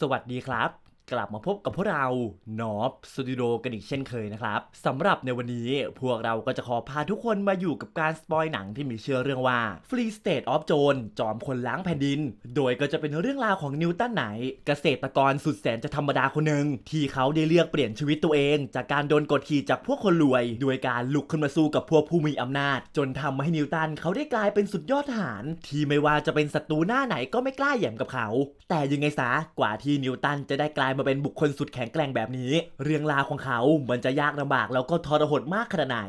สวัสดีครับ กลับมาพบกับพวกเรานอฟสตูดิโอกันอีกเช่นเคยนะครับสำหรับในวันนี้พวกเราก็จะขอพาทุกคนมาอยู่กับการสปอยหนังที่มีชื่อเรื่องว่า Free State of j o n จอมคนล้างแผ่นดิน โดยก็จะเป็นเรื่องราวของนิวตันไหน เกษตรกรสุดแสนจะธรรมดาคนหนึ่งที่เขาได้เลือกเปลี่ยนชีวิตตัวเอง จากการโดนกดขี่จากพวกคนรวย โดยการลุกขึ้นมาสู้กับพวกผู้มีอำนาจ จนทำให้นิวตันเขาได้กลายเป็นสุดยอดทหาร ที่ไม่ว่าจะเป็นศัตรูหน้าไหนก็ไม่กล้าแหย่มกับเขา แต่ยังไงซะกว่าที่นิวตันจะได้กลายมาเป็นบุคคลสุดแข็งแกร่งแบบนี้ เรื่องราวของเขามันจะยากลำบากแล้วก็ทรหดมากขนาดไหน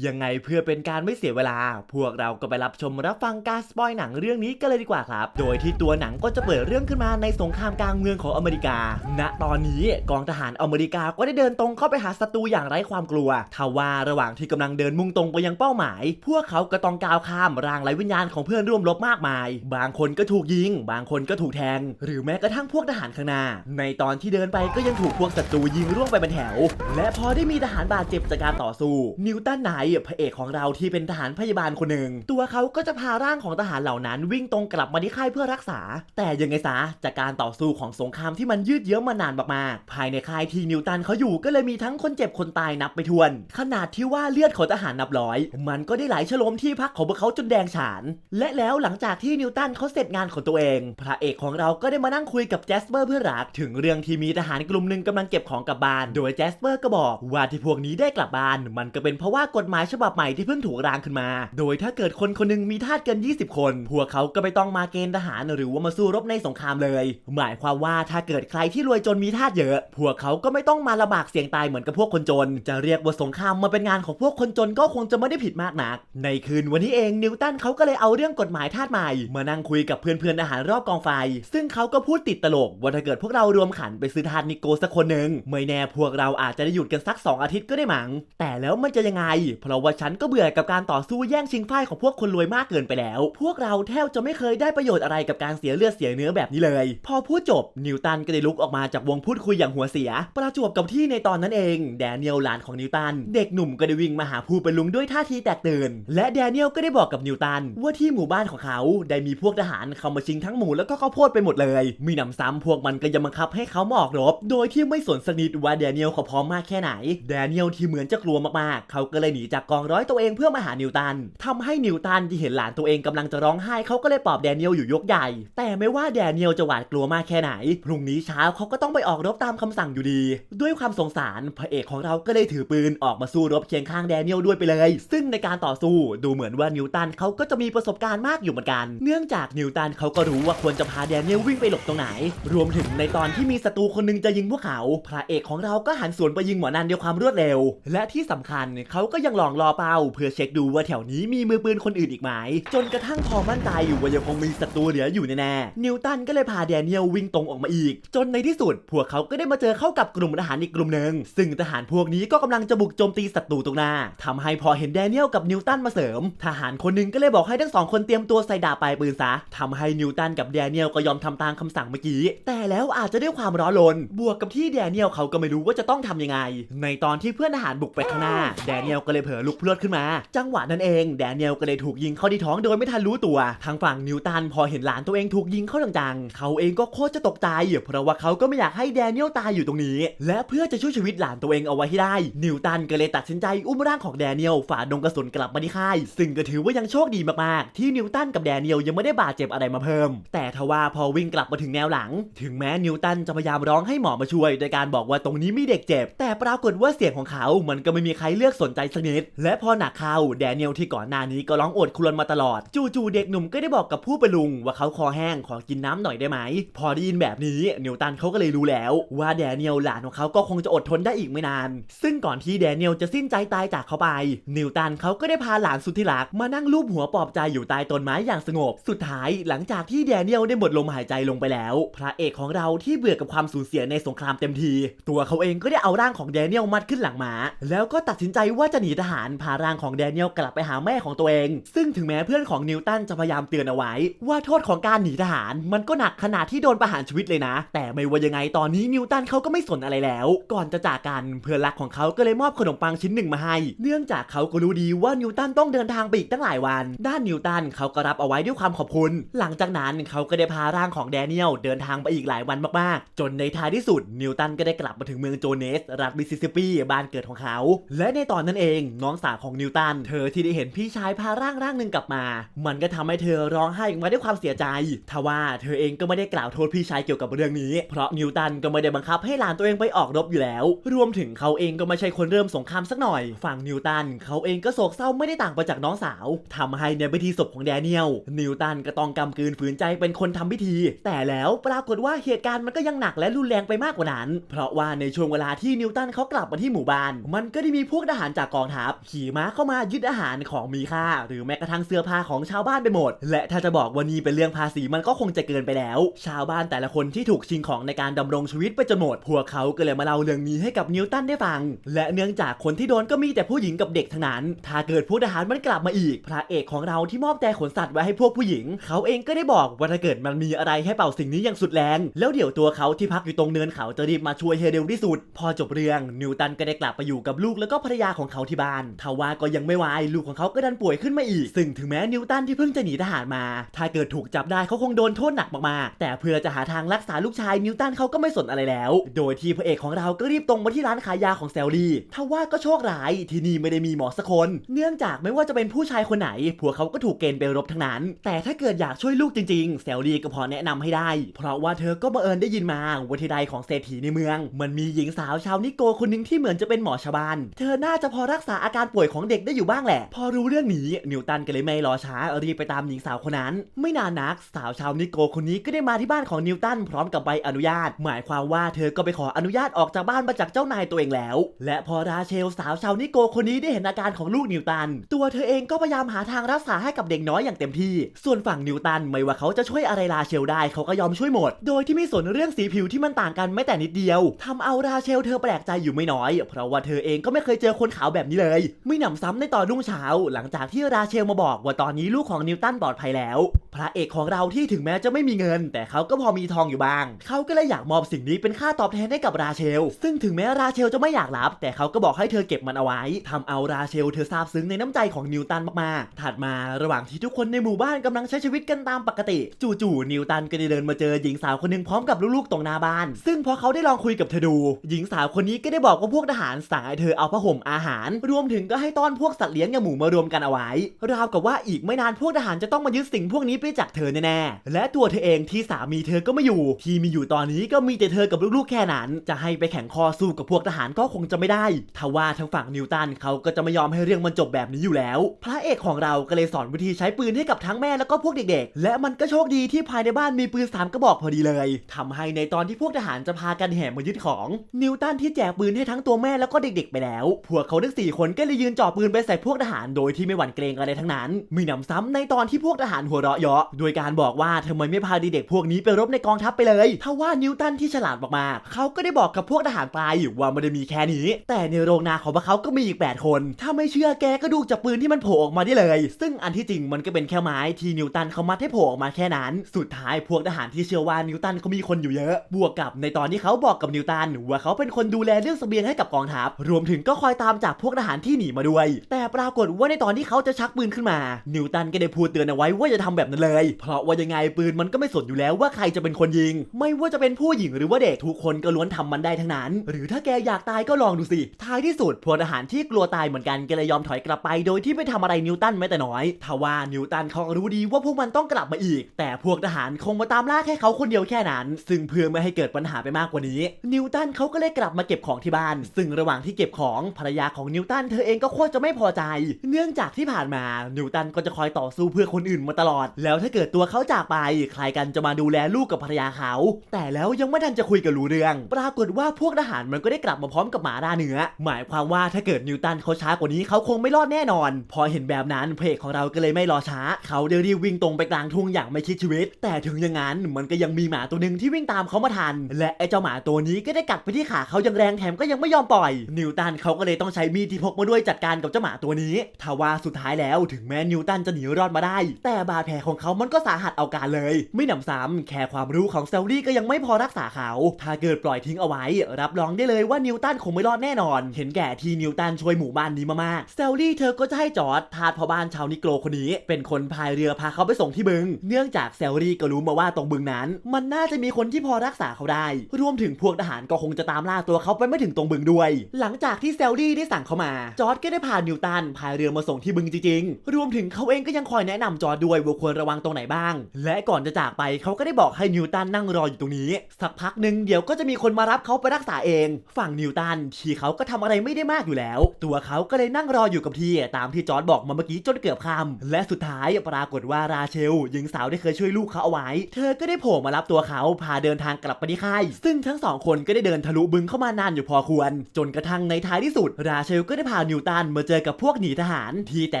ยังไงเพื่อเป็นการไม่เสียเวลา พวกเราก็ไปรับชมรับฟังการสปอยหนังเรื่องนี้กันเลยดีกว่าครับ โดยที่ตัวหนังก็จะเปิดเรื่องขึ้นมาในสงครามกลางเมืองของอเมริกา ณ ตอนนี้กองทหารอเมริกาก็ได้เดินตรงเข้าไปหาศัตรูอย่างไร้ความกลัวทว่าระหว่างที่กำลังเดินมุ่งตรงไปยังเป้าหมาย พวกเขาก็ต้องก้าวข้ามร่างไร้วิญญาณของเพื่อนร่วมรบมากมาย บางคนก็ถูกยิง บางคนก็ถูกแทง หรือแม้กระทั่งพวกทหารข้างหน้า ในตอนที่เดินไปก็ยังถูกพวกศัตรูยิงร่วงไปเป็นแถว และพอได้มีทหารบาดเจ็บจากการต่อสู้ นิวตันไนท์พระเอกของเราที่เป็นทหารพยาบาลคนหนึ่ง ตัวเขาก็จะพาร่างของทหารเหล่านั้น วิ่งตรงกลับมาที่ค่ายเพื่อรักษา แต่ยังไงซะจากการต่อสู้ของสงครามที่มันยืดเยื้อมานานมากๆภายในค่ายที่นิวตันเขาอยู่ก็เลยมีทั้งคนเจ็บคนตายนับไปทวน ขนาดที่ว่าเลือดของทหารนับร้อย มันก็ได้ไหลฉลมที่พักของพวกเขาจนแดงฉาน และแล้วหลังจากที่นิวตันเขาเสร็จงานของตัวเอง พระเอกของเราก็ได้มานั่งคุยกับแจสเปอร์เพื่อนรักถึงเรื่องที่มีทหารกลุ่มหนึ่งกำลังเก็บของกลับบ้าน โดยแจสเปอร์ก็บอกว่าที่พวกนี้ได้กลับบ้าน มันก็เป็นเพราะว่ากฎหมายฉบับใหม่ที่เพิ่งถูกร่างขึ้นมา โดยถ้าเกิดคนคนหนึงมีทาสเกิน 20 คน พวกเขาก็ไม่ต้องมาเกณฑ์ทหารหรือว่ามาสู้รบในสงครามเลย หมายความว่าถ้าเกิดใครที่รวยจนมีทาสเยอะ พวกเขาก็ไม่ต้องมาลำบากเสี่ยงตายเหมือนกับพวกคนจน จะเรียกว่าสงครามมาเป็นงานของพวกคนจนก็คงจะไม่ได้ผิดมากนัก ในคืนวันนี้เองนิวตันเขาก็เลยเอาเรื่องกฎหมายทาสใหม่ มานั่งคุยกับเพื่อนๆอาหารรอบกองไฟ ซึ่งเขาก็พูดติดตลกว่าถ้าเกิดพวกเรารวมขันไปซื้อทาสนิโกสักคนหนึ่งไม่แน่พวกเราอาจจะได้หยุดกันสัก 2 อาทิตย์ก็ได้มั้งแต่แล้วมันจะยังไง เพราะว่าฉันก็เบื่อกับการต่อสู้แย่งชิงฝ้ายของพวกคนรวยมากเกินไปแล้ว พวกเราแทบจะไม่เคยได้ประโยชน์อะไรกับการเสียเลือดเสียเนื้อแบบนี้เลย พอพูดจบนิวตันก็ได้ลุกออกมาจากวงพูดคุยอย่างหัวเสีย ประจวบกับที่ในตอนนั้นเอง แดเนียลหลานของนิวตัน เด็กหนุ่มก็ได้วิ่งมาหาผู้เป็นลุงด้วยท่าทีแตกตื่น และแดเนียลก็ได้บอกกับนิวตัน ว่าที่หมู่บ้านของเขาได้มีพวกทหารเข้ามาชิงทั้งหมูแล้วก็ข้าวโพดไปหมดเลย มีหนำซ้ำพวกมันก็ยังบังคับให้เขามอกรบ โดยที่ไม่สนสนิทว่าแดเนียลเขาพร้อมมากแค่ไหน แดเนียลที่เหมือนจะกลัวมากๆ เขาก็เลยหนีจากกองร้อยตัวเองเพื่อมาหานิวตันทำให้นิวตันที่เห็นหลานตัวเองกำลังจะร้องไห้เขาก็เลยปลอบแดเนียลอยู่ยกใหญ่ แต่ไม่ว่าแดเนียลจะหวาดกลัวมากแค่ไหน พรุ่งนี้เช้าเขาก็ต้องไปออกรบตามคำสั่งอยู่ดี ด้วยความสงสารพระเอกของเราก็เลยถือปืนออกมาสู้รบเคียงข้างแดเนียลด้วยไปเลย ซึ่งในการต่อสู้ดูเหมือนว่านิวตันเขาก็จะมีประสบการณ์มากอยู่เหมือนกัน เนื่องจากนิวตันเขาก็รู้ว่าควรจะพาแดเนียลวิ่งไปหลบตรงไหน รวมถึงในตอนที่มีศัตรูคนหนึงจะยิงพวกเขา พระเอกของเราก็หันสวนไปยิงหมอนันด้วยความรวดเร็ว และที่สำคัญเขาก็ยังลองรอเป้า เพื่อเช็คดูว่าแถวนี้มีมือปืนคนอื่นอีกไหม จนกระทั่งพอมั่นใจอยู่ว่ายังคงมีศัตรูเหลืออยู่แน่ๆนิวตันก็เลยพาแดเนียลวิ่งตรงออกมาอีก จนในที่สุด พวกเขาก็ได้มาเจอเข้ากับกลุ่มทหารอีกกลุ่มหนึ่งซึ่งทหารพวกนี้ก็กำลังจะบุกโจมตีศัตรูตรงหน้าทำให้พอเห็นแดเนียลกับนิวตันมาเสริม ทหารคนหนึงก็เลยบอกให้ทั้งสองคนเตรียมตัวใส่ดาบปลายปืนซะทำให้นิวตันกับแดเนียลก็ยอมทำตามคำสั่งเมื่อกี้แต่แล้วอาจจะด้วยความร้อนรน บวกกับที่แดเนียลเขาก็ไม่รู้ว่าจะต้องทำยังไง ในตอนที่เพื่อนทหารบุกไปข้างหน้า แดเนียลก็เลยเผลอลุกพรวดขึ้นมา จังหวะนั้นเอง แดเนียลก็เลยถูกยิงเข้าที่ท้องโดยไม่ทันรู้ตัว ทางฝั่งนิวตันพอเห็นหลานตัวเองถูกยิงเข้าจังๆ เขาเองก็โคตรจะตกใจ เพราะว่าเขาก็ไม่อยากให้แดเนียลตายอยู่ตรงนี้ และเพื่อจะช่วยชีวิตหลานตัวเองเอาไว้ให้ได้ นิวตันก็เลยตัดสินใจอุ้มร่างของแดเนียลฝ่าดงกระสุนกลับมาที่ค่าย ซึ่งก็ถือว่ายังโชคดีมากๆ ที่นิวตันกับแดเนียลยังไม่ได้บาดเจ็บอะไรมาเพิ่ม แต่ทว่าพอวิ่งกลับมาถึงแนวหลัง ถึงแม้นิวตันจะพยายามรร้องให้หมอมาช่วย โดยการบอกว่าตรงนี้มีเด็กเจ็บ แต่ปรากฏว่าเสียงของเขา มันก็ไม่มีใครเลือกสนใจสักนิด และพอหนักเข้าแดเนียลที่ก่อนหน้านี้ก็ร้องโอดครวญมาตลอด จู่ๆเด็กหนุ่มก็ได้บอกกับผู้เป็นลุง ว่าเขาคอแห้งขอกินน้ำหน่อยได้ไหม พอได้ยินแบบนี้นิวตันเขาก็เลยรู้แล้วว่าแดเนียลหลานของเขาก็คงจะอดทนได้อีกไม่นาน ซึ่งก่อนที่แดเนียลจะสิ้นใจตายจากเขาไป นิวตันเขาก็ได้พาหลานสุดที่รักมานั่งลูบหัวปลอบใจอยู่ใต้ต้นไม้อย่างสงบ สุดท้ายหลังจากที่แดเนียลได้หมดลมหายใจลงไปแล้ว พระเอกของเราที่เบื่อกับความสูญญเสียในสงครามเต็มที ตัวเขาเองก็ได้เอาร่างของแดเนียลมัดขึ้นหลังม้า แล้วก็ตัดสินใจว่าจะหนีทหารพาร่างของแดเนียลกลับไปหาแม่ของตัวเอง ซึ่งถึงแม้เพื่อนของนิวตันจะพยายามเตือนเอาไว้ ว่าโทษของการหนีทหาร มันก็หนักขนาดที่โดนประหารชีวิตเลยนะ แต่ไม่ว่ายังไงตอนนี้นิวตันเขาก็ไม่สนอะไรแล้ว ก่อนจะจากกันเพื่อนรักของเขาก็เลยมอบขนมปังชิ้นหนึ่งมาให้ เนื่องจากเขาก็รู้ดีว่านิวตันต้องเดินทางไปอีกตั้งหลายวัน ด้านนิวตันเขาก็รับเอาไว้ด้วยความขอบคุณ หลังจากนั้นเขาก็ได้พาร่างของแดเนียลเดินทางไปอีกหลายวันมากๆ จนในท้ายที่สุดนิวตันก็ได้กลับมาถึงเมืองโจเนส รัฐมิสซิสซิปปีบ้านเกิดของเขา และในตอนนั้นเองน้องสาวของนิวตันเธอที่ได้เห็นพี่ชายพาร่างร่างหนึ่งกลับมา มันก็ทำให้เธอร้องไห้ออกมาด้วยความเสียใจทว่าเธอเองก็ไม่ได้กล่าวโทษพี่ชายเกี่ยวกับเรื่องนี้ เพราะนิวตันก็ไม่ได้บังคับให้หลานตัวเองไปออกรบอยู่แล้ว รวมถึงเขาเองก็ไม่ใช่คนเริ่มสงครามสักหน่อย ฝั่งนิวตันเขาเองก็โศกเศร้าไม่ได้ต่างไปจากน้องสาวทำให้ในพิธีศพของแดเนียลนิวตันก็ต้องกำกืนฝืนใจเป็นคนทำพิธี แต่แล้วปรากฏว่าเหตุการณ์มันก็ยังหนักและรุนแรงไปมากกว่านั้น เพราะว่าในช่วงเวลาที่นิวตันเขากลับมาที่หมู่บ้าน มันก็ได้มีพวกทหารจากกองทัพขี่ม้าเข้ามายึดอาหารของมีค่า หรือแม้กระทั่งเสื้อผ้าของชาวบ้านไปหมด และถ้าจะบอกว่านี่เป็นเรื่องภาษีมันก็คงจะเกินไปแล้ว ชาวบ้านแต่ละคนที่ถูกชิงของในการดำรงชีวิตไปจนหมดพวกเขาก็เลยมาเล่าเรื่องนี้ให้กับนิวตันได้ฟัง และเนื่องจากคนที่โดนก็มีแต่ผู้หญิงกับเด็กทั้งนั้น ถ้าเกิดพวกทหารมันกลับมาอีก พระเอกของเราที่มอบแต่ขนสัตว์ไว้ให้พวกผู้หญิง เขาเองก็ได้บอกว่าถ้าเกิดมันมีอะไรให้เป่าสิ่งนี้อย่างสุดแรง แล้วเดี๋ยวตัวเขาที่พักอยู่ตรงเนินเขาจะรีบมาช่วยให้เร็วที่สุด พอจบเรื่องนิวตันก็ได้กลับไปอยู่กับลูกแล้วก็ภรรยาของเขาที่บ้านทว่าก็ยังไม่วายลูกของเขาก็ดันป่วยขึ้นมาอีก ซึ่งถึงแม้นิวตันที่เพิ่งจะหนีทหารมา ถ้าเกิดถูกจับได้เขาคงโดนโทษหนักมากๆแต่เพื่อจะหาทางรักษาลูกชายนิวตันเขาก็ไม่สนอะไรแล้ว โดยที่พระเอกของเราก็รีบตรงมาที่ร้านขายยาของแซลลี่ทว่าก็โชคร้ายที่นี่ไม่ได้มีหมอสักคน เนื่องจากไม่ว่าจะเป็นผู้ชายคนไหนพวเขาก็ถูกเกณฑ์ไปรบทั้งนั้น แต่ถ้าเกิดอยากช่วยลูกจริงๆแซลลี่ก็พอแนะนำให้ได้ เพราะว่าเธอก็บังเอิญได้ยินมาว่าที่ใดของเศรษฐีในเมือง มันมีหญิงสาวชาวนิโกคนหนึ่งที่เหมือนจะเป็นหมอชาวบ้าน เธอน่าจะพอรักษาอาการป่วยของเด็กได้อยู่บ้างแหละ พอรู้เรื่องนี้นิวตันก็เลยไม่รอช้ารีบไปตามหญิงสาวคนนั้น ไม่นานนักสาวชาวนิโกคนนี้ก็ได้มาที่บ้านของนิวตันพร้อมกับใบอนุญาต หมายความว่าเธอก็ไปขออนุญาตออกจากบ้านมาจากเจ้านายตัวเองแล้ว และพอราเชลสาวชาวนิโกคนนี้ได้เห็นอาการของลูกนิวตัน ตัวเธอเองก็พยายามหาทางรักษาให้กับเด็กน้อยอย่างเต็มที่ ส่วนฝั่งนิวตันไม่ว่าเขาจะช่วยอะไรราเชลได้เขาก็ยอมช่วยหมด โดยที่ไม่สนเรื่องสีผิวที่มันต่างกันแม้แต่นิดเดียวทำเอาราเชลเธอแปลกใจอยู่ไม่น้อย เพราะว่าเธอเองก็ไม่เคยเจอคนขาวแบบนี้เลย ไม่หนำซ้ำในตอนรุ่งเช้า หลังจากที่ราเชลมาบอกว่าตอนนี้ลูกของนิวตันปลอดภัยแล้ว พระเอกของเราที่ถึงแม้จะไม่มีเงิน แต่เขาก็พอมีทองอยู่บ้าง เขาก็เลยอยากมอบสิ่งนี้เป็นค่าตอบแทนให้กับราเชล ซึ่งถึงแม้ราเชลจะไม่อยากรับ แต่เขาก็บอกให้เธอเก็บมันเอาไว้ทำเอาราเชลเธอซาบซึ้งในน้ำใจของนิวตันมากๆ ถัดมาระหว่างที่ทุกคนในหมู่บ้านกำลังใช้ชีวิตกันตามปกติ จู่ๆนิวตันก็ได้เดินมาเจอหญิงสาวคนหนึ่งพร้อมกับลูกๆตรงหน้าบ้านซึ่งพอเขาได้ลองคุยกับเธอดู หญิงสาวคนนี้ก็ได้บอกว่าพวกทหารสั่งให้เธอเอาผ้าห่มอาหาร รวมถึงก็ให้ต้อนพวกสัตว์เลี้ยงอย่างหมูมารวมกันเอาไว้ ราวกับว่าอีกไม่นานพวกทหารจะต้องมายึดสิ่งพวกนี้ไปจากเธอแน่ๆ และตัวเธอเองที่สามีเธอก็ไม่อยู่ ที่มีอยู่ตอนนี้ก็มีแต่เธอกับลูกๆแค่นั้น จะให้ไปแข่งคอสู้กับพวกทหารก็คงจะไม่ได้ทว่าทางฝั่งนิวตันเขาก็จะไม่ยอมให้เรื่องมันจบแบบนี้อยู่แล้ว พระเอกของเราก็เลยสอนวิธีใช้ปืนให้กับทั้งแม่แล้วก็พวกเด็กๆ และมันก็โชคดีที่ภายในบ้านมีปืนสามกระบอกพอดีเลยทำให้ในตอนที่พวกทหารจะพากันแห่มายึดของ นิวตันที่แจกปืนให้ทั้งตัวแม่แล้วก็เด็กๆ ไปแล้ว พวกเขาทั้งสี่คนก็เลยยืนจ่อปืนไปใส่พวกทหารโดยที่ไม่หวั่นเกรงอะไรทั้งนั้น มีหนำซ้ำในตอนที่พวกทหารหัวเราะเยาะโดยการบอกว่าทำไมไม่พาเด็กๆพวกนี้ไปรบในกองทัพไปเลยทว่านิวตันที่ฉลาดมากๆเขาก็ได้บอกกับพวกทหารปลายว่าไม่ได้มีแค่นี้ แต่ในโรงนาของพวกเขาก็มีอีก 8 คน ถ้าไม่เชื่อแกก็ดูจากปืนที่มันโผล่ออกมาได้เลย ซึ่งอันที่จริงมันก็เป็นแค่ไม้ที่นิวตันเขามัดให้โผล่ออกมาแค่นั้น สุดท้ายพวกทหารที่เชื่อว่านิวตันเขามีคนอยู่เยอะ บวกกับในตอนที่เขาบอกกับนิวตันว่าเขาเป็นคนดูแลเรื่องเสบียงให้กับกองทัพ รวมถึงก็คอยตามจับพวกทหารที่หนีมาด้วย แต่ปรากฏว่าในตอนที่เขาจะชักปืนขึ้นมา นิวตันก็ได้พูดเตือนเอาไว้ว่าจะทำแบบนั้นเลย เพราะว่ายังไงปืนมันก็ไม่สนอยู่แล้วว่าใครจะเป็นคนยิง ไม่ว่าจะเป็นผู้หญิงหรือว่าเด็กทุกคนก็ล้วนทำมันได้ทั้งนั้น หรือถ้าแกอยากตายก็ลองดูสิ ท้ายที่สุดพลทหารที่กลัวตายเหมือนกันก็เลยยอมถอยกลับไป โดยที่ไม่ทำอะไรนิวตันแม้แต่น้อยทว่านิวตันเขาก็รู้ดีว่าพวกมันต้องกลับมาอีก แต่พวกทหารคงมาตามล่าแค่เขาคนเดียวแค่นั้น ซึ่งเพื่อไม่ให้เกิดิดปัญหาไปมากกว่านี้ นิวตันเขาก็เลยกลับมาเก็บของที่บ้าน ซึ่งระหว่างที่เก็บของภรรยาของนิวตันเธอเองก็โคตรจะไม่พอใจ เนื่องจากที่ผ่านมานิวตันก็จะคอยต่อสู้เพื่อคนอื่นมาตลอด แล้วถ้าเกิดตัวเขาจากไป ใครกันจะมาดูแลลูกกับภรรยาเขา แต่แล้วยังไม่ทันจะคุยกันรู้เรื่อง ปรากฏว่าพวกทหารมันก็ได้กลับมาพร้อมกับหมาล่าเนื้อ หมายความว่าถ้าเกิดนิวตันเขาช้ากว่านี้เขาคงไม่รอดแน่นอน พอเห็นแบบนั้นเพจของเราก็เลยไม่รอช้า เขาได้รีบวิ่งตรงไปกลางทุ่งอย่างไม่คิดชีวิต แต่ถึงอย่างนั้นมันก็ยังมีหมาตัวหนึ่งที่วิ่งตามเขามาทันและไอ้เจ้าหมาตัวนี้ก็ได้กัดไปที่ขาเขาอย่างแรงแถมก็ยังไม่ยอมปล่อย นิวตันเขาก็เลยต้องใช้มีดที่พกมาด้วยจัดการกับเจ้าหมาตัวนี้ทว่าสุดท้ายแล้วถึงแม้นิวตันจะหนีรอดมาได้ แต่บาดแผลของเขามันก็สาหัสเอาการเลย ไม่หนำซ้ำแค่ความรู้ของเซลลี่ก็ยังไม่พอรักษาเขา ถ้าเกิดปล่อยทิ้งเอาไว้ รับรองได้เลยว่านิวตันคงไม่รอดแน่นอน เห็นแก่ที่นิวตันช่วยหมู่บ้านนี้มากๆเซลลี่เธอก็จะให้จอร์ดทาสพ่อบ้านชาวนิโกรคนนี้ เป็นคนพายเรือพาเขาไปส่งที่บึง เนื่องจากเซลลี่ก็รู้มาว่าตรงบึงนั้น มันน่าจะมีคนที่พอรักษาเขาได้ รวมถึงพวกทหารก็คงจะตามล่าตัวเขาไปไม่ถึงตรงบึงด้วย หลังจากที่เซลลี่ได้สั่งเขามา จอร์ดก็ได้พานิวตันพายเรือมาส่งที่บึงจริงๆ รวมถึงเขาเองก็ยังคอยแนะนำจอร์ดด้วยว่าควรระวังตรงไหนบ้าง และก่อนจะจากไปเขาก็ได้บอกให้นิวตันนั่งรออยู่ตรงนี้ สักพักหนึ่งเดี๋ยวก็จะมีคนมารับเขาไปรักษาเอง ฝั่งนิวตันที่เขาก็ทำอะไรไม่ได้มากอยู่แล้ว ตัวเขาก็เลยนั่งรออยู่กับที่ตามที่จอร์ดบอกมาเมื่อกี้จนเกือบค่ำและสุดท้ายปรากฏว่าราเชลหญิงสาวที่เคยช่วยลูกเขาเอาไว้ เธอก็ได้โผล่มารับตัวเขาพาเดินทางกลับไปที่ค่าย ซึ่งทั้งสองคนก็ได้เดินทะลุบึงเข้ามานานอยู่พอควร จนกระทั่งในท้ายที่สุด ราเชลก็ได้พานิวตันมาเจอกับพวกหนีทหาร ที่แต่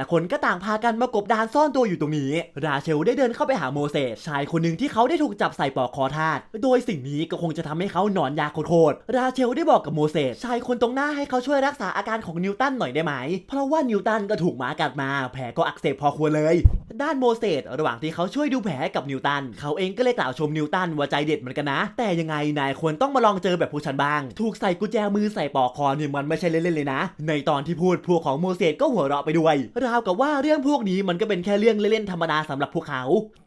ละคนก็ต่างพากันมากบดานซ่อนตัวอยู่ตรงนี้ ราเชลได้เดินเข้าไปหาโมเสสชายคนหนึ่งที่เขาได้ถูกจับใส่ปลอกคอทาสโดยสิ่งนี้ก็คงจะทำให้เขาหนอนยาโคตรราเชลได้บอกกับโมเสสชายคนตรงหน้าให้เขาช่วยรักษาอาการของนิวตันหน่อยได้ไหม เพราะว่านิวตันก็ถูกหมากัดมา แผลก็อักเสบพอควรเลย ด้านโมเสสระหว่างที่เขาช่วยดูแผลให้กับนิวตัน เขาเองก็เลยกล่าวชมนิวตันว่าใจเด็ดเหมือนกันนะ แต่ยังไงนายควรต้องมาลองเจอแบบพวกฉันบ้าง ถูกใส่กุญแจมือใส่ปอกคอเนี่ยมันไม่ใช่เล่นๆเลยนะ ในตอนที่พูดพวกของโมเสสก็หัวเราะไปด้วย ราวกับว่าเรื่องพวกนี้มันก็เป็นแค่เรื่องเล่นๆธรรมดาสำหรับพวกเขา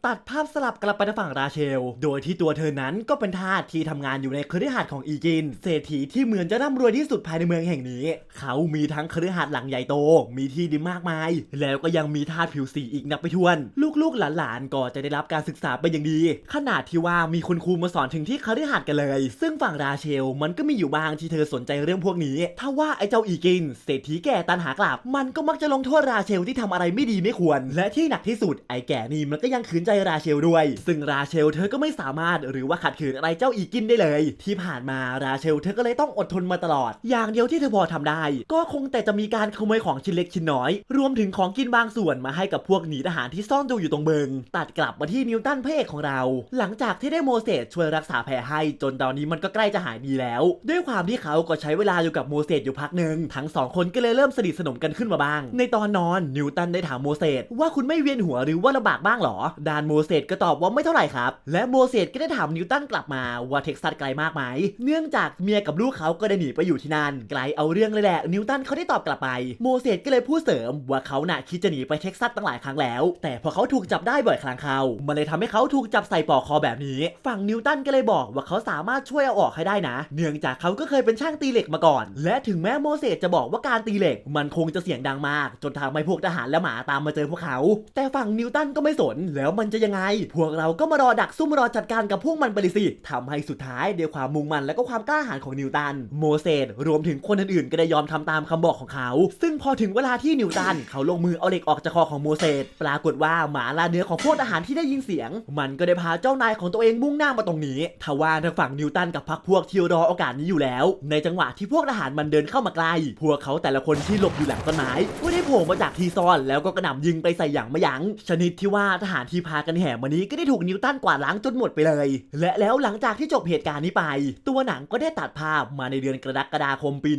ตัดภาพสลับกลับไปทางฝั่งราเชล โดยที่ตัวเธอนั้นก็เป็นทาสที่ทำงานอยู่ในคฤหาสน์ของอีจิน เศรษฐีที่เหมือนจะร่ำรวยที่สุดภายในเมืองแห่งนี้ เขามีทั้งคฤหาสน์หลังใหญ่โต มีที่ดินมากมาย แล้วก็ยังมีทาสผิวสีอีกนับไปถ้วน ลูกๆหลานๆก็จะได้รับการศึกษาเป็นอย่างดี ขนาดที่ว่ามีคุณครูมาสอนถึงที่คฤหาสน์กันเลย ซึ่งฝั่งราเชลมันก็มีอยู่บางที่เธอสนใจเรื่องพวกนี้ ถ้าว่าไอ้เจ้าอีกิน เศรษฐีแก่ตันหากลับ มันก็มักจะลงโทษราเชลที่ทำอะไรไม่ดีไม่ควร และที่หนักที่สุดไอ้แก่นี่มันก็ยังขืนใจราเชลด้วย ซึ่งราเชลเธอก็ไม่สามารถหรือว่าขัดขืนอะไรเจ้าอีกินได้เลย ที่ผ่านมาราเชลเธอก็เลยต้องอดทนมาตลอด อย่างเดียวที่เธอพอทำได้ ก็คงแต่จะมีการขโมยของชิ้นเล็กชิ้นน้อย รวมถึงของกินบางส่วนมาให้กับพวกหนีทหารที่ซ่อนตัวอยู่ตรงเบิง ตัดกลับมาที่นิวตันพระเอกของเรา หลังจากที่ได้โมเสสช่วยรักษาแผลให้จนตอนนี้มันก็ใกล้จะหายดีแล้ว ด้วยความที่เขาก็ใช้เวลาอยู่กับโมเสสอยู่พักหนึ่งทั้งสองคนก็เลยเริ่มสนิทสนมกันขึ้นมาบ้าง ในตอนนอนนิวตันได้ถามโมเสสว่าคุณไม่เวียนหัวหรือว่าลำบากบ้างหรอดานโมเสสก็ตอบว่าไม่เท่าไหร่ครับ และโมเสสก็ได้ถามนิวตันกลับมาว่าเท็กซัสไกลมากไหมเนื่องจากเมียกับลูกเขาก็ได้หนีไปอยู่ที่นั่นไกลเอาเรื่องเลยแหละนิวตันเขาได้ตอบกลับไปโมเสสก็เลยพูดเสริมว่าเขาน่ะคิดจะหนีไปเท็กซัสตั้งหลายครั้งแล้วแต่พอเขาถูกจับได้บ่อยครั้งเขามันเลยทำให้เขาถูกจับใส่ปอกคอแบบนี้ ฝั่งนิวตันก็เลยบอกว่าเขาสามารถช่วยเอาออกให้ได้นะ เนื่องจากเขาก็เคยเป็นช่างตีเหล็กมาก่อน และถึงแม้โมเสสจะบอกว่าการตีเหล็ก มันคงจะเสียงดังมาก จนทำให้พวกทหารและหมาตามมาเจอพวกเขา แต่ฝั่งนิวตันก็ไม่สน แล้วมันจะยังไง พวกเราก็มารอดักซุ่มรอจัดการกับพวกมันไปเลยสิทำให้สุดท้ายด้วยความมุ่งมั่นและก็ความกล้าหาญของนิวตัน โมเสสรวมถึงคนอื่นๆก็ได้ยอมทำตามคำบอกของเขา ซึ่งพอถึงเวลาที่นิวตันเขาลงมือเอาเหล็กออกจากคอของโมเสสปรากฏว่าหมาลาเนื้อของพวกทหารที่ได้ยินเสียง มันก็ได้พาเจ้านายของตัวเองมุ่งหน้ามาตรงนี้ทว่าทางฝั่งนิวตันกับพรรคพวกที่รอโอกาสนี้อยู่แล้ว ในจังหวะที่พวกทหารมันเดินเข้ามาใกล้พวกเขาแต่ละคนที่หลบอยู่หลังต้นไม้ก็ได้โผล่มาจากที่ซ่อนแล้วก็กระหน่ำยิงไปใส่อย่างไม่ยั้งชนิดที่ว่าทหารที่พากันแห่มานี้ก็ได้ถูกนิวตันกวาดล้างจนหมดไปเลย และแล้วหลังจากที่จบเหตุการณ์นี้ไป ตัวหนังก็ได้ตัดภาพมาในเดือนกรกฎาคมปี